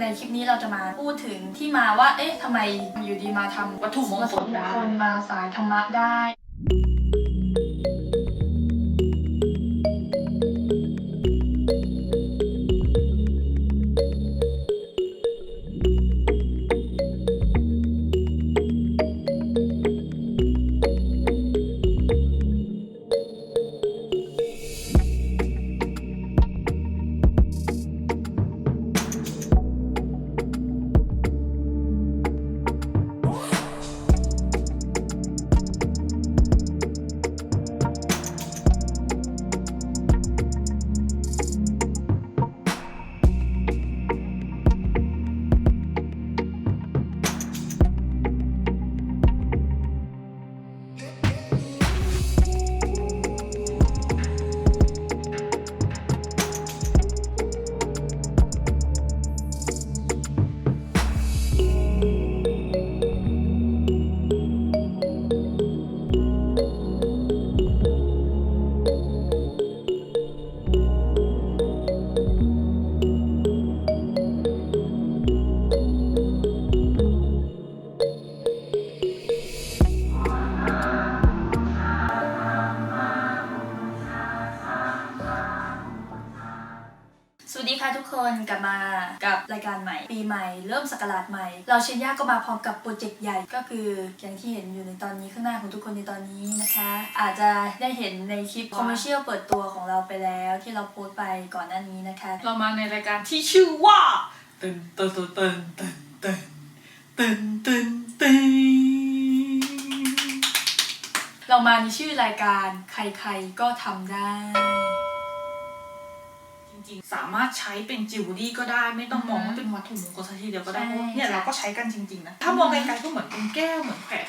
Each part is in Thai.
ในคลิปนี้เราจะมาพูดถึงที่มาว่า เอ๊ะทำไมอยู่ดีมาทำวัตถุมงคลได้วัตถุมงคลมาสายธรรมะได้ ใหม่ ปีใหม่ เริ่มสกราชใหม่ เราเชนย่าก็มาพร้อมกับโปรเจกต์ใหญ่ก็คืออย่างที่เห็นอยู่ในตอนนี้ข้างหน้าของทุกคนในตอนนี้นะคะ อาจจะได้เห็นในคลิปคอมเมอร์เชียลเปิดตัวของเราไปแล้วที่เราโพสต์ไปก่อนหน้านี้นะคะ เรามาในรายการที่ชื่อว่าตึนตึนตึนตึนตึนตึนตึนตึนเรามาในชื่อรายการใครๆก็ทำได้จ ริง ๆ สามารถใช้เป็นจิวเวลรี่ก็ได้ ไม่ต้องมองว่าเป็นวัตถุมงคลสักทีเดียวก็ได้ใช่เพราะว่าเนี่ยค่ะเราก็ใช้กันจริง ๆ นะ ถ้ามองไกลๆก็เหมือนเป็นแก้วเหมือนแขวน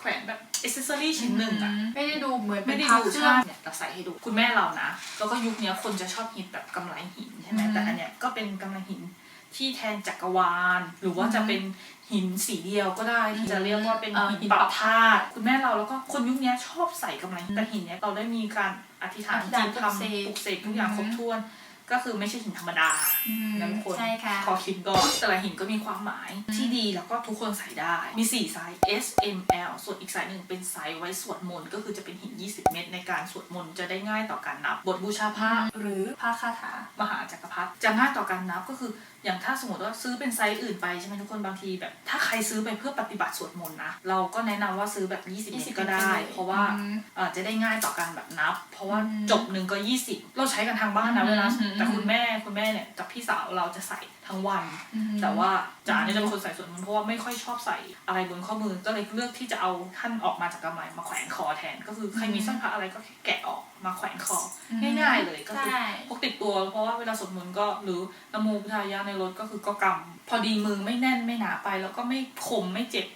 แขวนแบบอิสเซอรี่ชิ้นหนึ่งอะไม่ได้ดูเหมือนเป็ไม่นได้พระดูเครื่อใช่งเนี่ยเราใส่ให้ดูคุณแม่เรานะแล้วก็ยุคเนี้ยคนจะชอบฮิตแบบกำไรหินใช่ไหมอืมแต่อันเนี้ยก็เป็นกำไรหินที่แทนจักรวาล หรือว่าจะเป็นหินสีเดียวก็ได้ที่จะเรียกว่าเป็นเออหินปรับธาตุคุณแม่เราแล้วก็คนยุคเนี้ยชอบใส่กำไรแต่หินเนี้ยเราได้มีการอธิษฐานอธิษฐานจิตปลุกทำเสกปลุกเสกทุกอย่างครบถ้วน ก็คือไม่ใช่หินธรรมดาอืมนะทุกคนใช่ค่ะขอคิดก่อนแต่ละหินก็มีความหมายที่ดีแล้วก็ทุกคนใส่ได้ มี 4 ไซส์ S M L ส่วนอีกไซส์หนึ่งเป็นไซส์ไว้สวดมนต์ก็คือจะเป็นหิน 20 เม็ดในการสวดมนต์จะได้ง่ายต่อการนับ บทบูชาพระหรือผ้าคาถามหาจักรพรรดิจะง่ายต่อการนับก็คืออย่างถ้าสมมติว่าซื้อเป็นไซส์อื่นไปใช่ไหมทุกคนบางทีแบบ ถ้าใครซื้อไปเพื่อปฏิบัติสวดมนต์นะ เราก็แนะนำว่าซื้อแบบ 20เม็ดก็ได้20เพราะว่าอืมเอ่อจะได้ง่ายต่อการแบบนับ เพราะว่าอืมจบหนึ่งก็ 20 เราใช้กันทางบ้านนะอืมเวลาอืมแต่คุณแม่คุณแม่เนี่ยกับพี่สาวเราจะใส่ทั้งวันอืมแต่ว่าจ๋าเนี่ยจะเป็นคนใส่สวดมนต์เพราะว่าไม่ค่อยชอบใส่อะไรบนข้อมือก็เลยเลือกที่จะเอาท่านออกมาจากกำไลมาแขวนคอแทนก็คือใครมีสร้อยพระอะไรก็แค่แกะออก มาแขวนคออมง่ายๆเลยก็คือใช่พกติดตัว เพราะว่าเวลาสวดมนต์ก็หรือนะโมพุทธายะในรถก็คือก็กำพอดีมือไม่แน่นไม่หนาไป แล้วก็ไม่คมไม่เจ็บ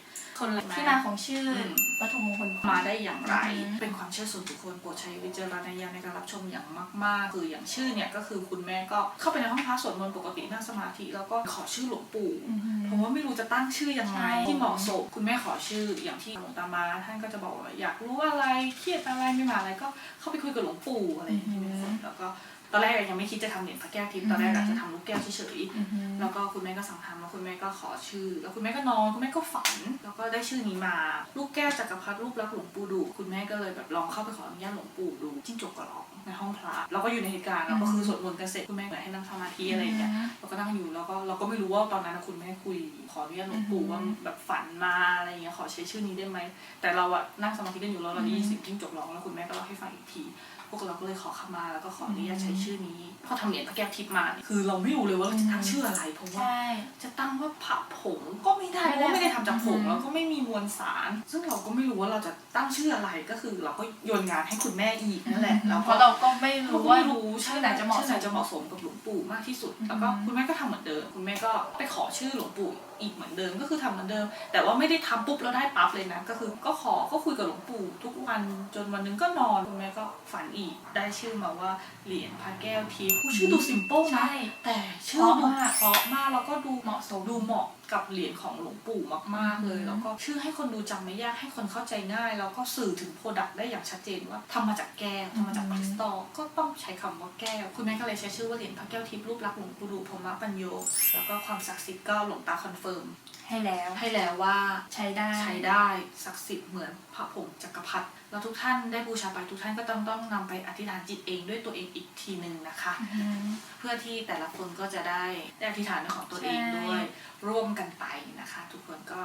คนละที่มาของชื่ออมวัตถุมงคลมาได้อย่างไรอืมเป็นความเชื่อส่วนบุคคลโปรดใช้วิจารณญาณในการรับชมอย่างมากๆ คืออย่างชื่อเนี่ยก็คือคุณแม่ก็เข้าไปในห้องพระสวดมนต์ปกตินั่งสมาธิแล้วก็ขอชื่อหลวงปู่อืมเพราะว่าไม่รู้จะตั้งชื่อยังไงใช่ที่เหมาะสมคุณแม่ขอชื่ออย่างที่หลวงตามาท่านก็จะบอกว่าอยากรู้อะไรเครียดอะไรไม่มาอะไรก็เข้าไปคุยกับหลวงปู่อะไรอย่างเงี้ยเป็นคนแล้วก็ ตอนแรกยังไม่คิดจะทำเหรียญพระแก้วทิพย์ตอนแรกอยากจะทำลูกแก้วเฉยๆอืมแล้วก็คุณแม่ก็สั่งทำแล้วคุณแม่ก็ขอชื่อ แล้วคุณแม่ก็นอนคุณแม่ก็ฝัน แล้วก็ได้ชื่อนี้มา ลูกแก้วจักรพรรดิรูปลักษณ์หลวงปู่ดูคุณแม่ก็เลยแบบลองเข้าไปขออนุญาตหลวงปู่ดูจิ้งจกกระรอกในห้องพระเราก็อยู่ในเหตุการณ์เราก็คือสวดมนต์กันเสร็จคุณแม่เหมือนให้นั่งสมาธิอะไรอย่างเงี้ยเราก็นั่งอยู่แล้วก็เราก็ไม่รู้ว่าตอนนั้นนะคุณแม่คุย ขออนุญาตหลวงปู่อือหือว่าแบบฝันมาอะไรอย่างเงี้ยขอใช้ชื่อนี้ได้ไหมแต่เราอะนั่งสมาธิกันอยู่แล้วเราได้ยินเสียงจิ้งจกร้องแล้วคุณแม่ก็เล่าให้ฟังอีกที พวกเราก็เลยขอขมาแล้วก็ขออนุญาตใช้ชื่อนี้พอทำเหรียญพระแก้วทิพย์มาเนี่ยคือเราไม่รู้เลยว่าเราจะตั้งชื่ออะไรเพราะว่า ใช่ จะตั้งว่าผับผงก็ไม่ได้ไม่เพได้ราะว่าไม่ได้ทำจากผงอือหือแล้วก็ไม่มีมวลสาร ซึ่งเราก็ไม่รู้ว่าเราจะตั้งชื่ออะไรก็คือ เราก็โยนงานให้คุณแม่อีกนั่นแหละแล้วเพก็ราะเราก็ไม่เรารู้ก็ว่า ไม่รู้ชื่อไหนจะเหมาะสชื่อไหนมจะเหมาะสมกับหลวงปู่มากที่สุดอือหือแล้วก็คุณแม่ก็ทำเหมือนเดิมคุณแม่ก็ไปขอชื่อหลวงปู่ อีกเหมือนเดิมก็คือทำเหมือนเดิม แต่ว่าไม่ได้ทำปุ๊บแล้วได้ปั๊บเลยนะ ก็คือก็ขอก็คุยกับหลวงปู่ทุกวันจนวันหนึงก็นอนคุณแม่ก็ฝันอีกได้ชื่อมาว่าเหรียญพระแก้วทิพย์ชื่อดูซิมเปิลนะใช่แต่ชื่อดูเพราะมากแล้วก็ดูเหมาะสมดูเหมาะ กับเหรียญของหลวงปู่มากๆเลยอืมแล้วก็ชื่อให้คนดูจำไม่ยากให้คนเข้าใจง่าย แล้วก็สื่อถึงโปรดักต์ได้อย่างชัดเจนว่าทำมาจากแก้วทำมาจากคริสตัลก็ต้องใช้คำว่าแก้ว คุณแม่ก็เลยใช้ชื่อว่าเหรียญพระแก้วทิพย์รูปลักษณ์หลวงปู่ดูพรหมปัญโยแล้วก็ความศักดิ์สิทธิ์ก็หลวงตาคอนเฟิร์มให้แล้วให้แล้วว่าใช้ได้ใช้ได้ศักดิ์สิทธิ์เหมือนพระผงจักรพรรดิแล้วทุกท่านได้บูชาไปทุกท่านก็ต้องต้องนำไปอธิษฐานจิตเองด้วยตัวเองอีกทีหนึ่งนะคะอืมเพื่อที่แต่ละคนก็จะได้ได้อธิษฐานในของตัวเองใช่ด้วย ร่วมกันไปนะคะ ทุกคนก็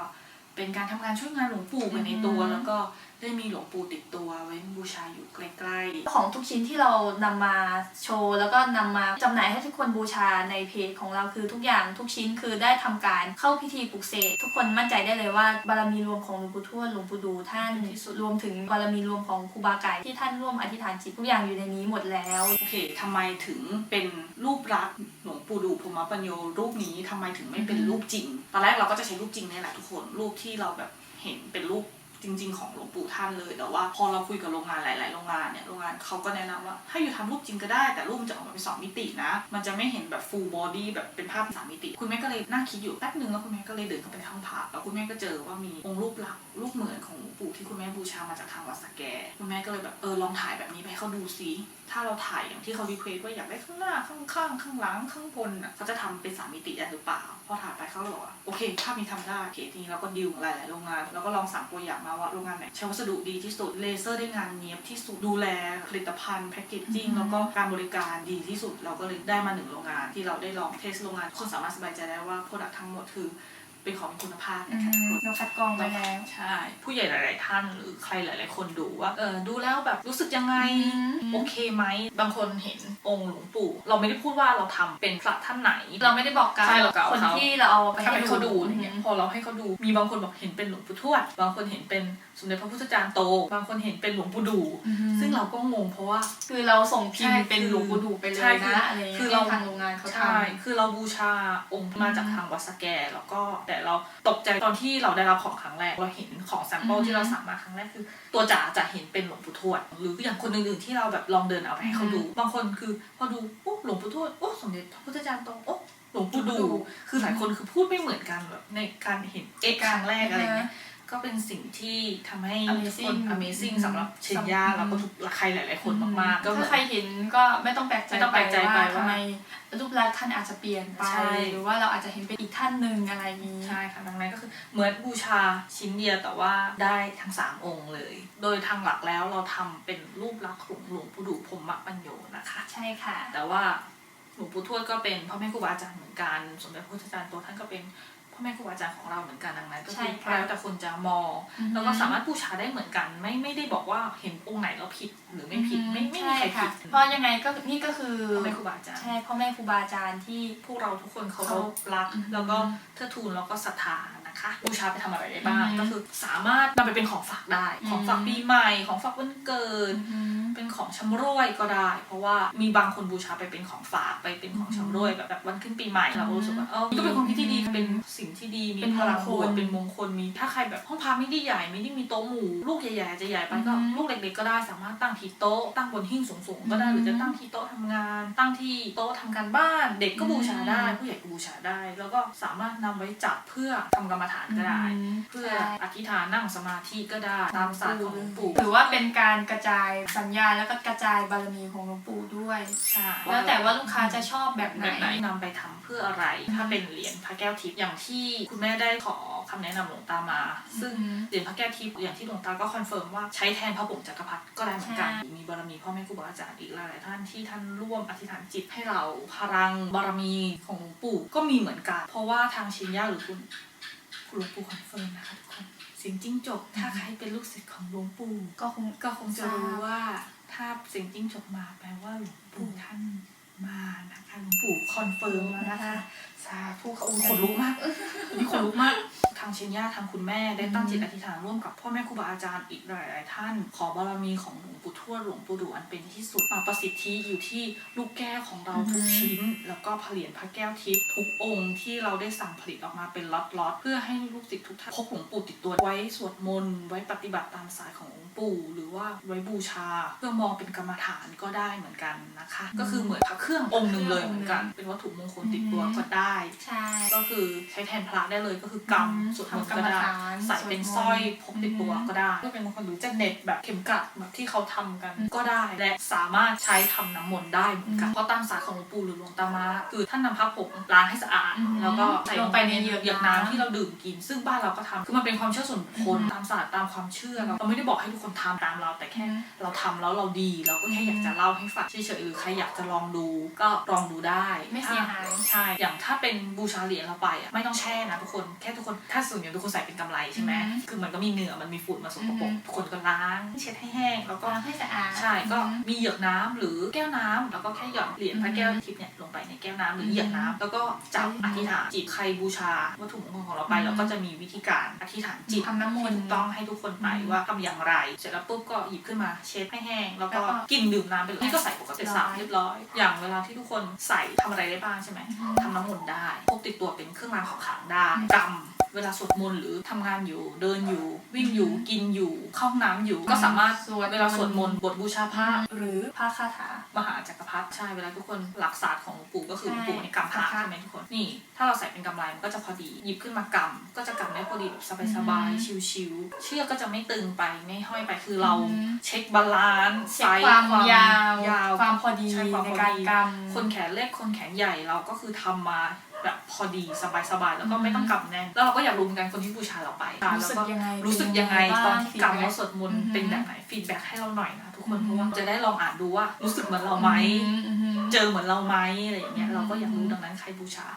เป็นการทำงานช่วยงานหลวงปู่ไปในตัวอือฮึแล้วก็ได้มีหลวงปู่ติดตัวไว้บูชาอยู่ใกล้ของทุกชิ้นที่เรานำมาโชว์ แล้วก็นำมาจำหน่ายให้ทุกคนบูชาในเพจของเราคือทุกอย่างทุกชิ้นคือได้ทำการเข้าพิธีปลุกเสกทุกคนมั่นใจได้เลยว่าบารมีรวมของหลวงปู่ทวดหลวงปู่ดูท่านรวมถึงบารมีรวมของครูบาไก่ที่ท่านร่วมอธิษฐานจิตทุกอย่างอยู่ในนี้หมดแล้วๆโอเคทำไมถึงเป็นรูปลักษณ์หลวงปู่ดูพรหมปัญโยรูปนี้ทำไมถึงไม่เป็นอือฮึรูปจริง ตอนแรกเราก็จะใช้รูปจริงนี่แหละทุกคน รูปที่เราแบบเห็นเป็นรูป จริง ๆ ของหลวงปู่ท่านเลย แต่ว่าพอเราคุยกับโรงงานหลาย ๆ โรงงานเนี่ย โรงงานเขาก็แนะนำว่า ให้อยู่ทำรูปจริงก็ได้ แต่รูปมันจะออกมาเป็นสองมิตินะ มันจะไม่เห็นแบบ full body แบบเป็นภาพสามมิติ คุณแม่ก็เลยนั่งคิดอยู่แป๊บหนึ่งแล้วคุณแม่ก็เลยเดินเข้าไปในห้องพระแล้วคุณแม่ก็เจอว่ามีองค์รูปหลักรูปเหมือนของหลวงปู่ที่คุณแม่บูชามาจากทางวัดสแก คุณแม่ก็เลยแบบเออลองถ่ายแบบนี้ไปให้เขาดูซิถ้าเราถ่ายอย่างที่เขารีเควสว่าอยากได้ข้างหน้าข้างข้างข้างหลังข้างบนอะเขาจะทำเป็นสามมิติได้หรือเปล่า พอถ่ายไปเขาก็บอกว่าโอเคภาพนี้ทำได้โอเคทีนี้เราก็ดิวกับหลายๆโรงงานแล้วก็ลองสั่งตัวอย่างมาว่าโรงงานไหนใช้วัสดุดีที่สุดเลเซอร์ได้งานเนียบที่สุดดูแลผลิตภัณฑ์แพคเกจจิ้งอือฮึแล้วก็การบริการดีที่สุดเราก็เลยได้มาหนึ่งโรงงาน ที่เราได้ลองเทสโรงงานคนสามารถสบายใจได้ว่าโปรดักทั้งหมดคือ เป็นของมีคุณภาพอืนะคะมเราคัดกรองไว้แล้วใช่ ผู้ใหญ่หลาย ๆ ท่านหรือใครหลาย ๆ คนดูว่าเออดูแล้วแบบรู้สึกยังไงอืมโอเคไหมบางคนเห็นองค์หลวงปู่ เราไม่ได้พูดว่าเราทำเป็นพระท่านไหน เราไม่ได้บอกกล่าวใช่เรากล่าวคนเขาที่เราเอาไปถ้าให้ให้เขาดูอะไรเงี้ยพอเราให้เขาดูมีบางคนบอกเห็นเป็นหลวงปู่ทวด บางคนเห็นเป็นสมเด็จพระพุทธจารย์โต บางคนเห็นเป็นหลวงปู่ดูอืมซึ่งเราก็งงเพราะว่า คือเราส่งพิมใช่พ์เป็นหลวงปู่ดูไปเลใช่ยคือนะอะไรอย่างคืเงี้อยเราทางโรงงานเขาทใช่คือเราบูชาองค์มาจากทางวัดสแกแล้วก็แต่เราตกใจตอนที่เราได้รับของครั้งแรก เราเห็นของแซมเปิลอืมที่เราสั่งมาครั้งแรกคือ ตัวจ๋าจะเห็นเป็นหลวงปู่ทวดหรืออย่างคนอื่นๆที่เราแบบลองเดินเอาไปให้เขาดู บางคนคือพอดูโอ้หลวงปู่ทวดโอ้สมเด็จพระพุทธจารย์โตโอ้หลวงปู่ดู คือหลายคนคือพูดไม่เหมือนกันแบบในการเห็นเอ็กครั้งแรกอะไรเงี้ย ก็เป็นสิ่งที่ทำให้ทุกคน Amazing Amazing อืมสำหรับเชนย่าอืมแล้วก็ทุกใครหลาย ๆ คนมาก ๆ ก็เหมืถ้าอน ใครเห็นก็ไม่ต้องแปลกใจไม่ต้องแปลกใจไปว่าว่าทำไมรูปลักษณ์ท่านอาจจะเปลี่ยนไป ใช่ หรือว่าเราอาจจะเห็นเป็นอีกท่านหนึ่งอะไรนี้ ใช่ค่ะดังนั้นก็คือเหมือนบูชาชิ้นเดียวแต่ว่าได้ทั้งสามองค์เลย โดยทางหลักแล้วเราทำเป็นรูปลักษณ์ของหลวงปู่ดูพรหมปัญโยนะคะ ใช่ค่ะ แต่ว่าหลวงปู่ทวดก็เป็นพ่อแม่ครูบาอาจารย์เหมือนกัน สมเด็จพระพุทธจารย์โตท่านก็เป็น พ่อแม่ครูบาอาจารย์ของเราเหมือนกันดังนั้นก็ใช่คือค่ะแล้วแต่คนจะมองอือฮึแล้วก็สามารถบูชาได้เหมือนกัน ไม่ไม่ได้บอกว่าเห็นองค์ไหนแล้วผิดหรือไม่ผิดไม่ไม่มีใครช่ผิค่ะดเพราะยังไงก็นี่ก็คือพ่อแม่ครูบาอาจารย์ใช่พ่อแม่ครูบาอาจารย์ที่พวกเราทุกคนเขาเขารักอือฮึแล้วก็เทิดทูนแล้วก็ศรัทธานะคะบูชาไปทำอะไรได้บ้างอือฮึก็คือสามารถนำไปเป็นของฝากได้อืมของฝากปีใหม่ของฝากวันเกิด เป็นของชำร่วยก็ได้ เพราะว่ามีบางคนบูชาไปเป็นของฝากไปเป็นของชำร่วยแบบแบบวันขึ้นปีใหม่เราก็รู้สึกว่าเออก็เป็นความคิดที่ดีเป็นสิ่งที่ดีมีเป็นพลังมงคบวลกเป็นมงคลมีถ้าใครแบบห้องพระไม่ได้ใหญ่ไม่ได้มีโต๊ะหมู่ลูกใหญ่ๆจะใหญ่ไปก็อือฮึลูกเล็กๆก็ได้สามารถตั้งที่โต๊ะตั้งบนหิ้งสูงๆก็ได้อือฮึหรือจะตั้งที่โต๊ะทำงาน ตั้งที่โต๊ะทำการบ้านเด็กก็บูชาได้อืมผู้ใหญ่ก็บูชาได้ แล้วก็สามารถนำไว้จับเพื่อทำกรรมฐานก็ได้ เพื่ออธิษฐานนั่งสมาธิก็ได้ตามศาสตร์ของหลวงปู่ถือว่าเป็นการกระจายสัญญาแล้วก็กระจายบารมีของหลวงปู่ด้วย ใช่แล้วแต่ว่าลูกค้าจะชอบแบบไหน แบบไหนนำไปทำเพื่ออะไร ถ้าเป็นเหรียญพระแก้วทิพย์อย่างที่คุณแม่ได้ขอคำแนะนำหลวงตามา ซึ่งอืม เหรียญพระแก้วทิพย์อย่างที่หลวงตาก็คอนเฟิร์มว่าใช้แทนพระผงจักรพรรดิก็ได้เหมือนกันใช่มีบารมีพ่อแม่ครูบาอาจารย์อีกหลายๆท่านที่ท่านร่วมอธิษฐานจิตให้เราพลังบารมีของหลวงปู่ก็มีเหมือนกัน เพราะว่าทางชินย่าหรือคุณ คุณหลวงปู่คอนเฟิร์มนะคะทุกคนเสียงจิ้งจกถ้าใครเป็นลูกศิษย์ของหลวงปู่ ก็คงก็คงจะรู้ว่า ถ้าเสียงจิ้งจกมาแปลว่าหลวงปู่ท่านมานะคะหลวงปู่คอนเฟิร์มแล้วนะคะ สาธุค่ะอุ้ยขนลุกมากนนี้ขนลุกมาก ทางเชนย่าทางคุณแม่ได้ตั้งจิตอธิษฐานร่วมกับพ่อแม่ครูบาอาจารย์อีกหลาย ๆ ท่าน ขอบารมีของหลวงปู่ทวดหลวงปู่ดูอันเป็นที่สุดมาประสิทธิอยู่ที่ลูกแก้วของเราทุกชิ้น แล้วก็ผเหรียญพระแก้วทิพย์ทุกองค์ที่เราได้สั่งผลิตออกมาเป็นล็อต ๆ เพื่อให้ลูกศิษย์ทุกท่านพกหลวงปู่ติดตัวไว้สวดมนต์ไว้ปฏิบัติตามสายของหลวงปู่หรือว่าไว้บูชา เพื่อมองเป็นกรรมฐานก็ได้เหมือนกันนะคะ ก็คือเหมือนพระเครื่ององค์หนึ่งเลยเหมือนกัน เป็นวัตถุมงคลติดตัวก็ได้ใช่ ก็คือใช้แทนพระได้เลยก็คือกรรมอืมสวดมนต์ทำกรก็รมได้ฐานใส่เป็นสวดมนต์สร้อยพกติดตัวอืมก็ได้ก็เป็นบางคนหรือจะเน็ตแบบเข็มกลัดแบบที่เขาทำกันก็ได้และสามารถใช้ทำน้ำมนต์ได้เหมือนกันเพราะตามศาสตร์ของหลวงปู่หรือหลวงตามาคือท่านนำพระผงล้างให้สะอาดอืม แล้วก็ใส่ลงไปในเหยือกเหยือกน้ำน้ำที่เราดื่มกิน ซึ่งบ้านเราก็ทำคือมันเป็นความเชื่อส่วนบุคคลตามศาสตร์ตามความเชื่อเราเราไม่ได้บอกให้ทุกคนทำตามเราแต่แค่ เราทำแล้วเราดี เราก็แค่อยากจะเล่าให้ฟังเฉยๆหรือใครอยากจะลองดูก็ลองดูได้ไม่เสียหาย ใช่ อย่างถ้าเป็นบูชาเหรียญเราไปอะไม่ต้องแช่นะทุกคน แค่ทุกคน ถ้าส่วนใหญ่ทุกคนใส่เป็นกำไรใช่ไหม อืมคือมันก็มีเหงื่อ มันมีฝุ่นมาสกปรกอืมทุกคนก็ล้าง เช็ดให้แห้ง แล้วก็ ล้างให้สะอาด ใช่ ก็มีเหยือกน้ำหรือแก้วน้ำแล้วก็แค่หยอดเหรียญพระแก้วทิพย์เนี่ยลงไปในแก้วน้ำหรือเหยือกน้ำแล้วก็จับอืมอธิษฐานจิตใครบูชาวัตถุมงคลของเราไปอืมเราก็จะมีวิธีการอธิษฐานจิตทำน้ำมนต์ที่ถูกต้องให้ทุกคนไปอืมว่าทำอย่างไร เสร็จแล้วปุ๊บก็หยิบขึ้นมาเช็ดให้แห้งแล้วก็แล้วก็กินดื่มน้ำไปเลยนี่ก็ใส่ปกติสามเรียบร้อย อย่างเวลาที่ทุกคนใส่ทำอะไรได้บ้างใช่ไหมอืมทำน้ำมนต์ได้พกติดตัวเป็นเครื่องรางของขลังได้กำ เวลาสวดมนต์หรือทำงานอยู่ เดินอยู่ วิ่งอยู่กินอยู่เข้าห้องน้ำอยู่ ก็สามารถสวดเวลาสวดมนต์บทบูชาพระหรือผ้าคาถามหาจักรพรรดิใช่เวลาทุกคนหลักศาสตร์ของหลวงปู่ก็คือหลวงปู่ใช่ในกำพระกำพระใช่ไหมทุกคนนี่ถ้าเราใส่เป็นกำไรมันก็จะพอดีหยิบขึ้นมากำก็จะกำได้พอดีแบบสบายๆชิวๆเชือกก็จะไม่ตึงไปไม่ห้อยไปคือเราอืมเช็คบาลานซ์เช็คความยาวยาวความพอดีใช่ความในพอการดีกำคนแขนเล็กคนแขนใหญ่เราก็คือทำมา แบบพอดีสบายๆแล้วก็อืมไม่ต้องกำแน่นแล้วเราก็อยากรู้เหมือนกันคนที่บูชาเราไปรู้สึกแล้วยังไงรู้สึกยังไงเป็นยังไงตอนบ้างที่ feedback กำแล้วสวดมนต์อือฮึเป็นแบบไหนฟีดแบ็กให้เราหน่อยนะทุกคนอือฮึเพราะว่าจะได้ลองอ่านดูว่ารู้สึกเหมือนเราไหมอืมอืมเจอเหมือนเราไหมอะไรอย่างเงี้ยอืมเราก็อยากรู้ดังนั้นใครบูชา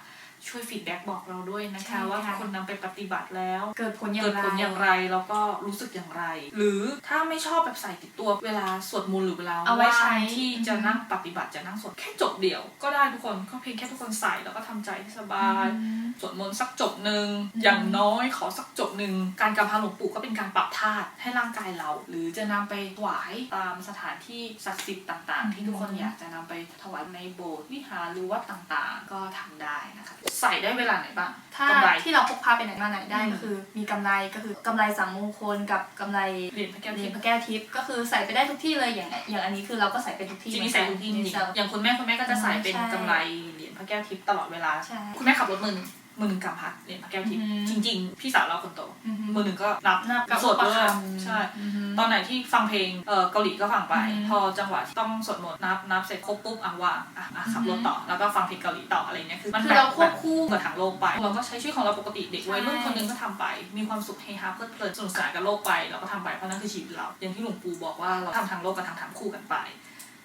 ช่วยฟีดแบ็กบอกเราด้วยนะใช่คะ ว่าค่ะคนนำไปปฏิบัติแล้วเกิดผลอย่างเกิดไรผลอย่างไรแล้วก็รู้สึกอย่างไร หรือถ้าไม่ชอบแบบใส่ติดตัวเวลาสวดมนต์หรือเวลาเอาไว้ใช้งที่จะนั่งปฏิบัติจะนั่งสวดแค่จบเดียว ก็ได้ทุกคนก็เพียงแค่ทุกคนใส่แล้วก็ทำใจให้สบายอืมสวดมนต์สักจบหนึ่งอย่างน้อยขอสักจบหนึ่งการกำพาหลวงปู่ก็เป็นการปรับธาตุให้ร่างกายเรา หรือจะนำไปถวายตามสถานที่ศักดิ์สิทธิ์ต่าง ๆ ที่ทุกคนอยากจะนำไปถวายในโบสถ์วิหารหรือวัดต่างๆ ก็ทำได้นะคะใส่ได้เวลาไหนบ้างถ้ากำไร ที่เราพกพาไปไหนมาไหนได้อืม ก็คือ มีกำไรก็คือกำไรสังมงคลกับกำไรเหรียญพระแก้วเหรีทิยพญย์พระแก้วทิพย์ก็คือใส่ไปได้ทุกที่เลยอย่างอย่างอันนี้คือเราก็ใส่ไปทุกที่จริงๆใส่ทุกที่จริงในเซลล์ๆอย่างคุณแม่คุณแม่ก็จะใส่เป็นใช่ กำไรเหรียญพระแก้วทิพย์ตลอดเวลา ใช่ คุณแม่ขับรถมือหนึ่ง มือหนึ่งกำพัดเหรียญพระแก้วทิพย์อืมจริง ๆ พี่สาวเราคนโตอือฮึมือหนึ่งก็นับนับกับสวดประด้วยคำใช่อือฮึตอนไหนที่ฟังเพลงเออเกาหลีก็ฟังไปอืมพอจังหวะที่ต้องสวดมนต์นับนับเสร็จครบปุ๊บอะวางอะอะขับรถต่อแล้วก็ฟังเพลงเกาหลีต่ออะไรเงี้ยคือมันคือแบบเราควบคู่กับทางโลกไป เราก็ใช้ชีวิตของเราปกติเด็กวัยรุ่นใช่คนหนึงก็ทำไป มีความสุขเฮฮาเพลิดเพลินสนุกสนานกับโลกไปเราก็ทำไปเพราะนั่นคือชีวิตเราอย่างที่หลวงปู่บอกว่าเราทำทางโลกกับทางธรรมคู่กันไป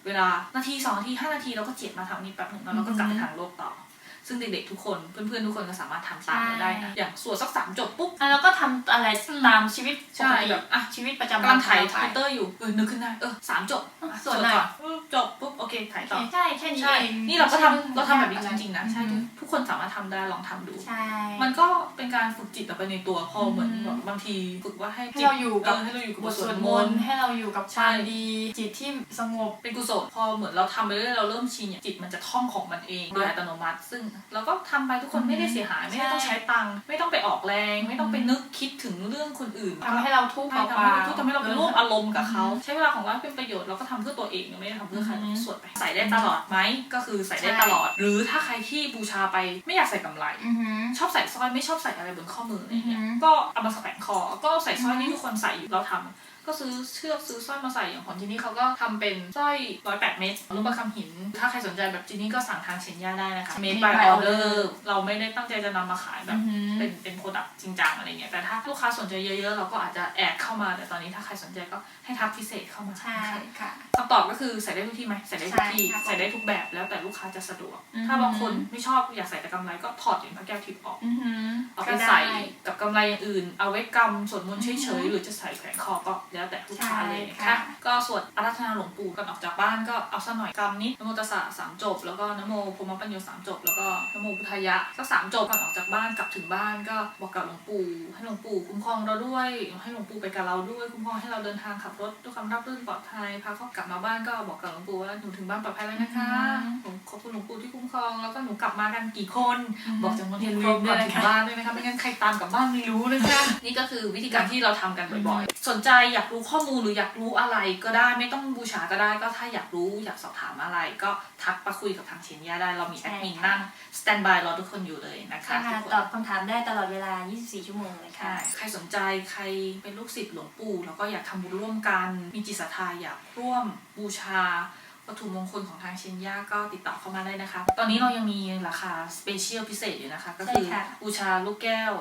เวลานาทีสองนาทีห้านาทีเราก็เจียดมาทำนี่แป๊บหนึ่งแล้วเราก็กลับไปทางโลกต่อ ซึ่งเด็กๆทุกคนเพื่อนๆทุกคนก็สามารถทำตามเราได้นะอย่างสวดสักสามจบปุ๊บอะแล้วก็ทำอะไรตามชีวิตปใช่กติแบบอะชีวิตประจำกำวัลันงถ่ายขทองวิตเตอร์อยู่เออนึกขึ้นได้เออสามจบอะสวดหน่อยก่อนอืมจบปุ๊บโอเคถ่ายต่อใช่แค่นี้ใช่เองนี่เราก็ทำไม่เราใช่ทำแบบนี้อะจไริงๆนะใช่ทุกทุกคนสามารถทำได้ลองทำดูใช่มันก็เป็นการฝึกจิตต่อไปในตัวพอเหมือนอืมแบบบางทีฝึกว่าให้ให้เราอยู่กับเให้เราอยู่กับบททสสววดดมมนนต์ต์ให้เราอยู่กับใช่ความดีจิตที่สงบเป็นกุศลพอเหมือนเราทำไปเรื่อยๆเราเริ่มชินเนี่ยจิตมันจะท่องของมันเองโดยอัตโนมัติ ซึ่งเราก็ทำไปทุกคนอืมไม่ได้เสียหายไม่ได้ต้องใช่ใช้ตังค์ไม่ต้องไปออกแรง ไม่ต้องไปนึกคิดถึงเรื่องคนอื่นทำให้เราทุกข์ใช่เปทำให้ล่าเราๆทุกข์ทำให้เราไปร่วมอารมณ์กับเขาอืมใช้เวลาของเราให้เป็นประโยชน์เราก็ทำเพื่อตัวเองไม่ได้ทำเพื่อใครอืมส่วนไปใส่ได้ตลอดไหมก็คือใส่ได้ใช่ตลอด หรือถ้าใครที่บูชาไปไม่อยากใส่กำไรอือหือชอบใส่สร้อยไม่ชอบใส่อะไรบนข้อมืออะไรเงี้ยอือหือก็เอามาแขวนคอก็ใส่สร้อยอือหือที่ทุกคนใส่อยู่เราทำ ก็ซื้อเชือกซื้อสร้อยมาใส่อย่างของจินนี่เขาก็ทำเป็นสร้อยร้อยแปดเมตรรูปประคำหิน ถ้าใครสนใจแบบจินนี่ก็สั่งทางเชนย่าได้นะคะเมตร by by order order เราไม่ได้ตั้งใจจะนำมาขายแบบอือหือเป็นเป็นโปรดักต์จริงจังอะไรเงี้ยแต่ถ้าลูกค้าสนใจเยอะๆ เราก็อาจจะแอดเข้ามาแต่ตอนนี้ถ้าใครสนใจก็ให้ทักพิเศษเข้ามาใช่ค่ะคำตอบก็คือใส่ได้ทุกที่ไหมใส่ได้ทุกที่ใช่ค่ะใส่ได้ทุกแบบแล้วแต่ลูกค้าจะสะดวกอือหือถ้าบางคนไม่ชอบอยากใส่แต่กำไรก็ถอดเหรียญพระแก้วทิพย์ออกอือหือเอาไปก็ด้ใส่กับกำไรอย่างอื่น เอาไว้กำสวดมนต์เฉอืยอฮึๆหรือจะใส่แขวนคอก็แล้วแต่ลูกค้าเลยนะใช่คะค่ะก็สวดอาราธนาหลวงปู่ก่อนออกจากบ้านก็เอาสักหน่อยกำนิดนโมตัสสะสามจบ แล้วก็นโมพรหมปัญโยสามจบ แล้วก็นโมพุทธายะสักสามจบก่อนออกจากบ้านกลับถึงบ้านก็บอกกับหลวงปู่ให้หลวงปู่คุ้มครองเราด้วย ให้หลวงปู่ไปกับเราด้วยคุ้มครองให้เราเดินทางขับรถด้วยความราบรื่นปลอดภัยพาเขากลับมาบ้านก็บอกกับหลวงปู่ว่าหนูถึงบ้านปลอดภัยแล้วนะคะหนูขอบคุณหลวงปู่ที่คุ้มครองแล้วก็หนูกลับมากันกี่คน บอกจำนวนที่ครบก่อนถึงบ้านด้วยนะคะไม่งั้นใครตามกลับบ้านไม่รู้นะคะนี่ก็คือวิธีการที่เราทำกันบ่อยๆ สนใจอยากรู้ข้อมูลหรืออยากรู้อะไรก็ได้ไม่ต้องบูชาก็ได้ก็ถ้าอยากรู้อยากสอบถามอะไร ก็ทักมาคุยกับทางเชนยาได้ เรามีแอดมินนั่งสแตนบายรอทุกคนอยู่เลยนะคะใช่ค่ะทุกตคอนบคำถามได้ตลอดเวลา 24 ชั่วโมงเลยใช่ค่ะ ใครสนใจใครเป็นลูกศิษย์หลวงปู่ แล้วก็อยากทำบุญร่วมกัน มีจิตศรัทธาอยากร่วมบูชาวัตถุมงคลของทางเชนยาก็ติดต่อเข้ามาได้นะคะ ตอนนี้เรายังมีราคาสเปเชียลพิเศษอยู่นะคะ ก็คือใช่ค่ะบูชาลูกแก้ว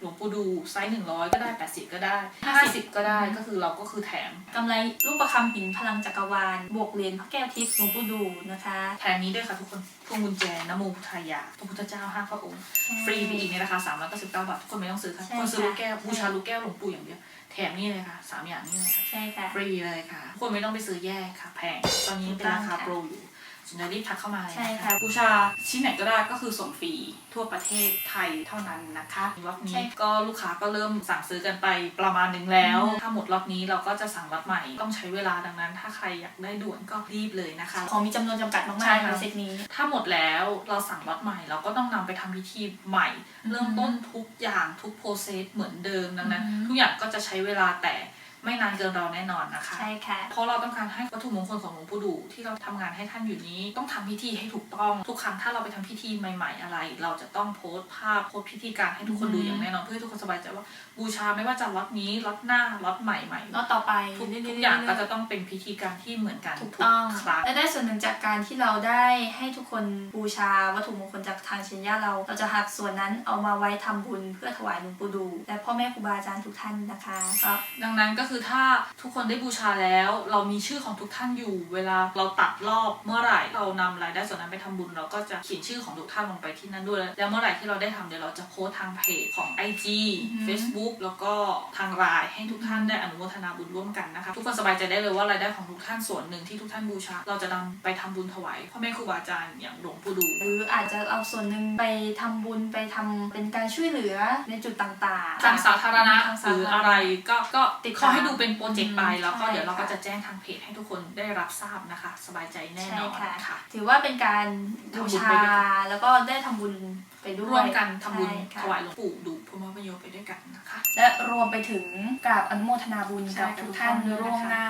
หลวงปู่ดูไซส์หนึ่งร้อยก็ได้แปดสิบก็ได้ห้าสิบก็ได้ก็คือเราก็คือแถมกำไรรูปประคำหินพลังจักรวาล บวกเหรียญพระแก้วทิพย์หลวงปู่ดูนะคะ แถมนี้ด้วยค่ะทุกคนพวงกุญแจนะโมพุทธายาพระพุทธเจ้าห้าพระองค์ ฟรีไปอีกในราคา3 9 9บาททุกคนไม่ต้องซื้อค่ะใช่คนซื้อลูกแก้วค่ะบูชาลูกแก้วหลวงปู่อย่างเดียวแถมนี่เลยค่ะสามอย่างนี้เลยค่ะใช่ค่ะฟรีเลยค่ะทุกคนไม่ต้องไปซื้อแยกค่ะ แพงตอนนี้เป็นราคาถูกต้องค่ะโปรอยู่ สนใจรีบทักเข้ามาเลยใช่นะค่ะคะบูชาชิ้นไหนก็ได้ก็คือส่งฟรีทั่วประเทศไทยเท่านั้นนะคะล็อตใช่นี้ก็ลูกค้าก็เริ่มสั่งซื้อกันไปประมาณหนึงแล้ว ถ้าหมดล็อตนี้เราก็จะสั่งล็อตใหม่ต้องใช้เวลาดังนั้น ถ้าใครอยากได้ด่วนก็รีบเลยนะคะของมีจำนวนจำกัดมากใช่ๆค่ะในเซตนี้ ถ้าหมดแล้วเราสั่งล็อตใหม่เราก็ต้องนำไปทำพิธีใหม่ เริ่มต้นทุกอย่างทุกโปรเซสเหมือนเดิมดังนั้นอือฮึทุกอย่างก็จะใช้เวลาแต่ ไม่นานเกินเราแน่นอนนะคะ ใช่ค่ะ เพราะเราต้องการให้วัตถุมงคลของหลวงปู่ดูที่เราทำงานให้ท่านอยู่นี้ ต้องทำพิธีให้ถูกต้อง ทุกครั้งถ้าเราไปทำพิธีใหม่ ๆ อะไร เราจะต้องโพสต์ภาพโพสต์พิธีการให้ทุกคนดูอือฮึอย่างแน่นอนเพื่อให้ทุกคนสบายใจว่าบูชาไม่ว่าจะล็อตนี้ล็อตหน้าล็อตใหม่ใหม่แล้วต่อไปทุกเรื่ทุกๆอย่างก็เรื่จะต้องเป็นพิธีการที่เหมือนกันถูกทุกต้องครั้งและได้ส่วนหนึ่งจากการที่เราได้ให้ทุกคนบูชาวัตถุมงคลจากทางเชนย่าเรา เราจะหักส่วนนั้นเอามาไว้ทำบุญเพื่อถวายหลวงปู่ดู และพ่อแม่ครูบาอาจารย์ทุกท่านนะคะก็ดังนั้นก็คือถ้าทุกคนได้บูชาแล้ว เรามีชื่อของทุกท่านอยู่ เวลาเราตัดรอบเมื่อไหร่เรานำรายได้ส่วนนั้นไปทำบุญ เราก็จะเขียนชื่อของทุกท่านลงไปที่นั่นด้วย แล้วเมื่อไหร่ที่เราได้ทำเดี๋ยวเราจะโพสต์ทางเพจของ IG อือฮึ Facebook แล้วก็ทางไลน์ให้ทุกท่านได้อนุโมทนาบุญร่วมกันนะคะทุกคนสบายใจได้เลยว่ารายได้ของทุกท่านส่วนหนึ่งที่ทุกท่านบูชา เราจะนำไปทำบุญถวายพ่อแม่ครูบาอาจารย์อย่างหลวงปู่ดู หรืออาจจะเอาส่วนหนึ่งไปทำบุญไปทำเป็นการช่วยเหลือในจุดต่างๆทางสาธารณะทางหสารือธาอะไรก็ก็ติดตามขอให้ดูเป็นโปรเจกต์ไปอืมแล้วก็ใช่เดี๋ยวเราก็ค่ะจะแจ้งทางเพจให้ทุกคนได้รับทราบนะคะ สบายใจแน่ใช่นอนค่ะค่ะ ถือว่าเป็นการทำบุบูญชาไปด้วยกันแล้วก็ได้ทำบุญไปด้วยร่วมกันทำบุญใช่ค่ะถวายหลวงปู่ดูพุทธประโยชน์ไปด้วยกันนะคะ และรวมไปถึงกราบอนุโมทนาบุญใช่กับทุกท่านทุกท่านด้วยนะคะร่วงหน้า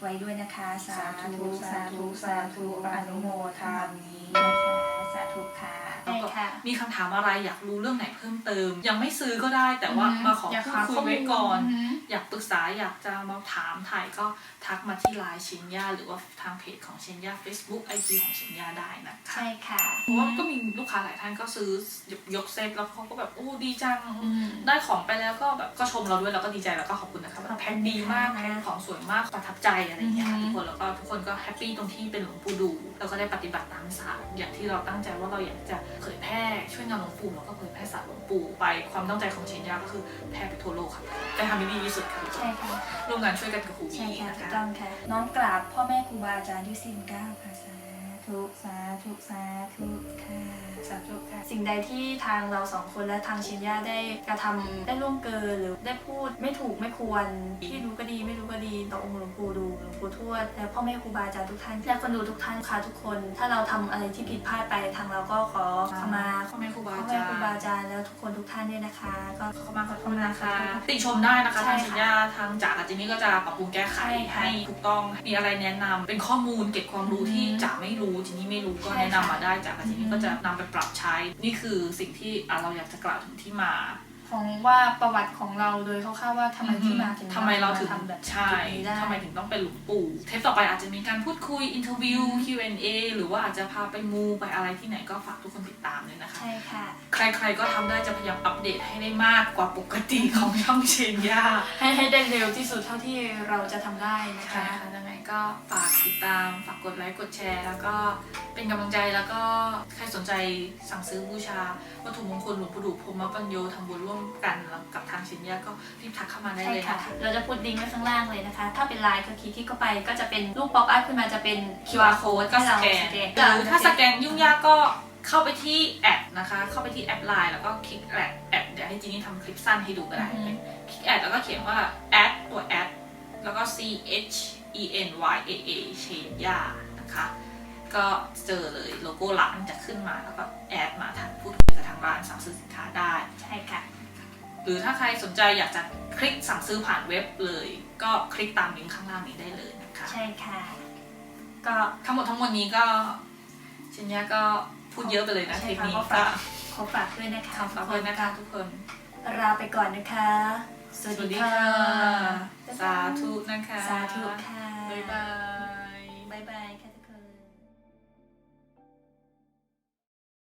ไว้ด้วยนะคะ สาธุ สาธุ สาธุอนุโมทามินะคะ สาธุค่ะ แล้วก็ใช่ค่ะมีคำถามอะไรอยากรู้เรื่องไหนเพิ่มเติม ยังไม่ซื้อก็ได้แต่ว่าอือฮึมาขออยากพูดหาคุยข้อมูลไว้ก่อน อือฮึ อยากปรึกษาอยากจะมาถามถ่ายก็ทักมาที่ไลน์เชนยาหรือว่าทางเพจของเชนยา Facebook IG ของเชนยาได้นะคะ ใช่ค่ะเพราะว่าก็มีลูกค้าหลายท่านก็ซื้อยกเซตแล้วเขาก็แบบโอ้ดีจัง อืม ได้ของไปแล้วก็แบบก็ชมเราด้วยแล้วก็ดีใจแล้วก็ขอบคุณนะคะขอบคุณแพ็คดีมากค่ะแพ็คของสวยมากประทับใจอะไรอย่างเงี้ยค่ะอืทุมกคนแล้วก็ทุกคนก็แฮปปี้ตรงที่เป็นหลวงปู่ดู แล้วก็ได้ปฏิบัติตามศาสตร์อย่างที่เราตั้งใจว่าเราอยากจะเผยแพร่ช่วยงานหลวงปู่แล้วก็เผยแพร่ศาสตร์หลวงปู่ไปความตั้งใจของเชนยาก็คือแพร่ไปทั่วโลกค่ะจะทำให้ดีที่สุดค่ะทุกคใช่นค่ะร่วมกันช่วยกันกับครูบีใช่ค่ะนะถูกคะ ต้องค่ะ น้อมกราบพ่อแม่ครูบาอาจารย์ด้วยสิ้นเกล้าวค่ะสาธุ สาธุสาธุค่ะสาธุค่ะสิ่งใดที่ทางเราสองคนและทางเชนย่าได้กระทำได้ล่วงเกินหรือได้พูดไม่ถูกไม่ควรที่รู้ก็ดีไม่รู้ก็ดีต่อองค์หลวงปู่ดูหลวงปู่ทวดและพ่อแม่ครูบาอาจารย์ทุกท่านและคนดูทุกท่านค่ะทุกคน ถ้าเราทำอะไรที่ผิดพลาดไปทางเราก็ขอขมาพ่อแม่ครูบาพ่ออาแม่จารครูย์บาอาจารย์แล้วทุกคนทุกท่านด้วยนะคะ ก็ขอบคุณมากขอบคุณนะคะขอบคุณค่ะติชมได้นะคะใช่ทางค่ะสัญญาทางจากกับจินนี่ก็จะปรับปรุงแก้ไขใช่ค่ะให้ถูกต้องมีอะไรแนะนำเป็นข้อมูลเก็บความรู้อืมที่จ๋าไม่รู้จินนี่ไม่รู้ก็ใช่แนะนำค่ะมาได้จากกับจินนี่อืมก็จะนำไปปรับใช้ นี่คือสิ่งที่อะเราอยากจะกล่าวถึงที่มา ของว่าประวัติของเราโดยคร่าวๆว่าทำไมที่มาถึงทำไมเราถึงทำแบบใช่จุดนี้ได้ ทำไมถึงต้องเป็นหลวงปู่ เทปต่อไปอาจจะมีการพูดคุย อินเทอร์วิวอืม Q&A หรือว่าอาจจะพาไปมูไปอะไรที่ไหนก็ฝากทุกคนติดตามเลยนะคะ ใช่ค่ะ ใครๆก็ทำได้จะพยายามอัปเดตให้ได้มากกว่าปกติของช่องเชนยาให้ให้ได้เร็วที่สุดเท่าที่เราจะทำได้นะค่ะคะยังไง ก็ฝากติดตาม ฝากกดไลค์กดแชร์ แล้วก็เป็นกำลังใจแล้วก็ใครสนใจสั่งซื้อบูชา วัตถุมงคลหลวงปู่ดูพรหมปัญโยทำบุญร่วมกันกับทางชินยาก็รีบทักเข้ามาได้ใช่เลยค่ะนะคะ เราจะพูดลิงก์ไว้ข้างล่างเลยนะคะ ถ้าเป็นไลน์ก็คลิกที่เข้าไปก็จะเป็นรูปป๊อปอัพขึ้นมาจะเป็น QR code ก็ให้สเราแกนสแกนหรือถ้าสแกนยุ่งยากก็เข้าไปที่แอดนะคะ เข้าไปที่แอดไลน์แล้วก็คลิกแอดแอดเดี๋ยวให้จีนี่ทำคลิปสั้นให้ดูก็ได้อือฮึคลิกแอดแล้วก็เขียนว่าแอดตัวแอด แล้วก็ C H E N Y A A เชนยานะคะ ก็เจอเลยโลโก้ร้านจะขึ้นมาแล้วก็แอดมาทางพูดคุยกับทางร้านสั่งซื้อสินค้าได้ ใช่ค่ะ หรือถ้าใครสนใจอยากจะคลิกสั่งซื้อผ่านเว็บเลย ก็คลิกตามลิงก์ข้างล่างนี้ได้เลยนะคะ ใช่ค่ะ ก็ทั้งหมดทั้งมวลนี้ก็ชินยาก็พูดเยอะไปเลยนะใช่เทปค่ะนี้ก็ก็ฝากขอฝากด้วยนะคะขอบคุณนะคะทุกคนลาไปก่อนนะคะ สวัสดีค่ะ สาธุนะคะ สาธุค่ะ บ๊ายบาย บ๊ายบายค่ะ